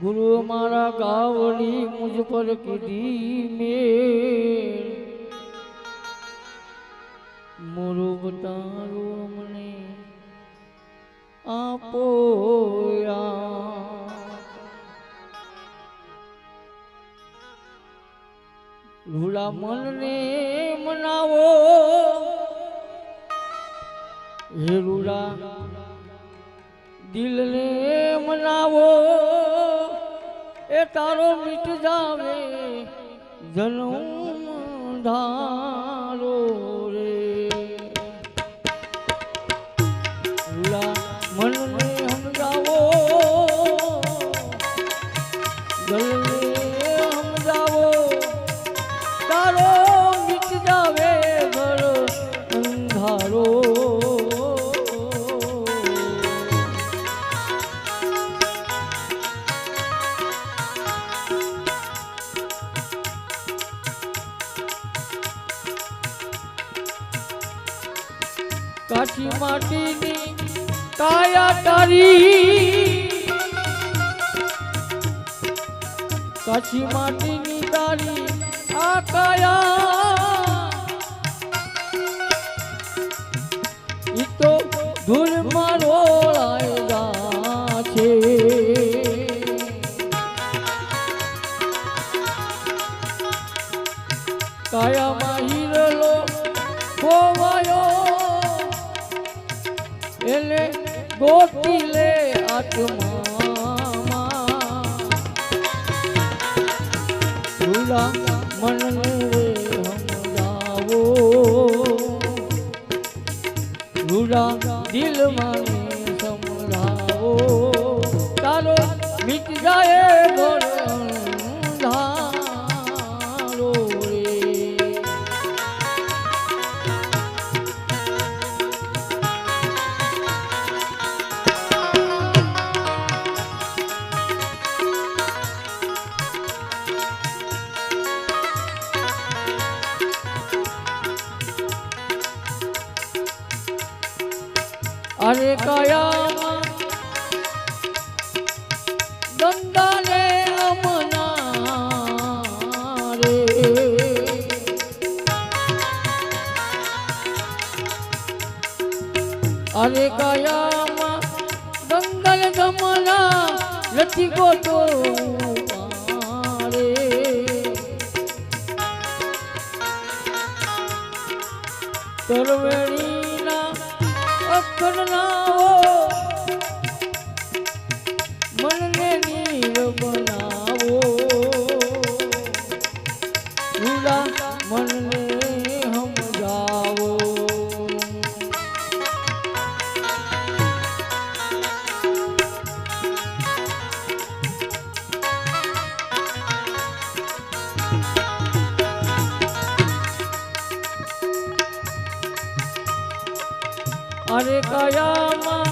ગુરુ મારા ગાવડી મુજ પર કીધી મે મોરો બતારો મને આપો રૂલા મનને મનાવો. હે રૂલા દિલને મનાવો. તારો મીટ જાવે જન્મ ધારો কাশি মার্দিনী তাড়াতাড়ি কাশি মার্দিনী তারি আকায়া। ইতো ধুল মারো আছে কায়া মাহির লো ગોતી આત્મા. ભૂલા મન રે ભૂલા દિલમાં સમજાવો તારો મીટ જાય ઘર અરે કયા દંડાલે અમના રે અરે કયામાં દંગલ ગમના નથી ગોતો રે તરવેણીના Rock and Roll. અરે કયામાં.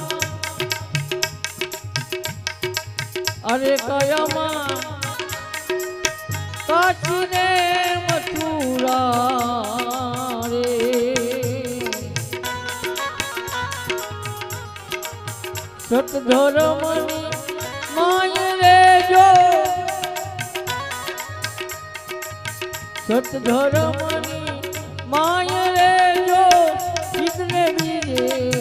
અરે કયામાં. કાચીને મથુરા રે. સતધર્મની માય રે જો સતધર્મની માય રે જો કિતને બીજે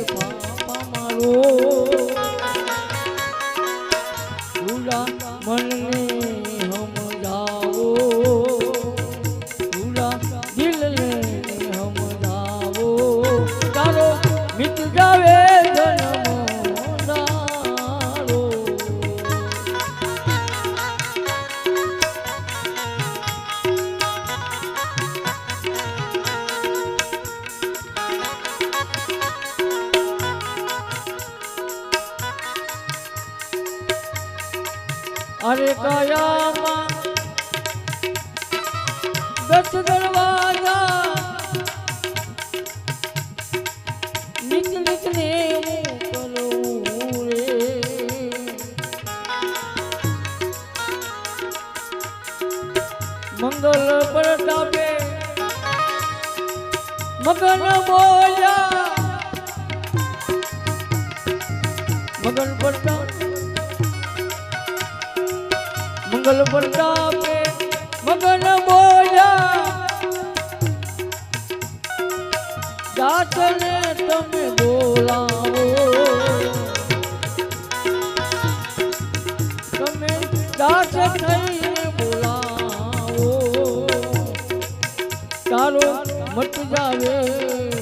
અરે કયામાં દસ દરવાજા નીક નીક ને મંગલ પ્રતાપે મગન બોલ્યા. મગન પ્રતાપ મંગલ પ્રતાપે મગન બોલ્યા દાસને તમે બોલાવો તમે દાસ થઈને બોલાવો તારો મટ જાવે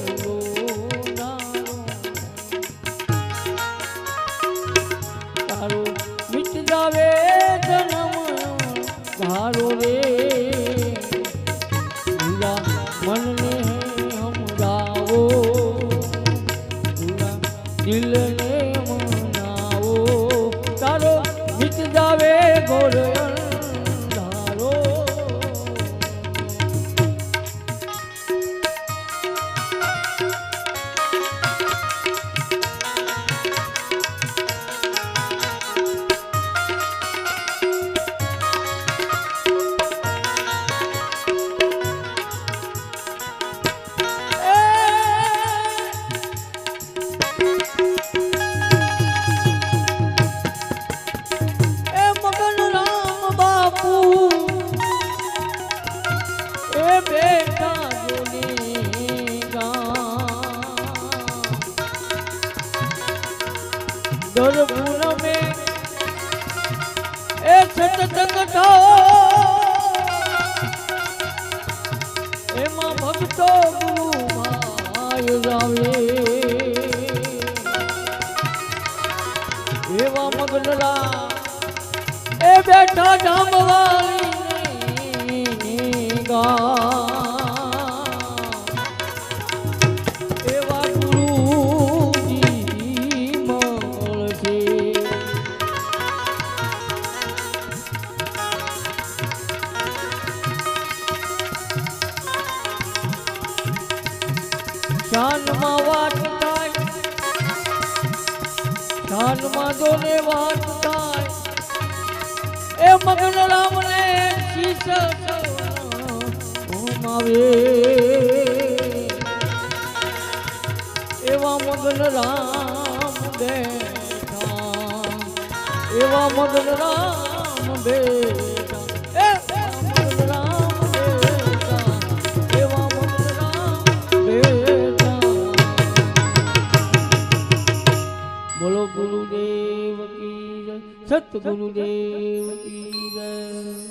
શાનમાં વાત થાય શાનમાં દોને વાત થાય એ મગન રામને શીશ ઘુમાવે એવા મગન રામ બેઠા. એવા મગન રામ બેઠા. સત ગુરુદેવ કી જય.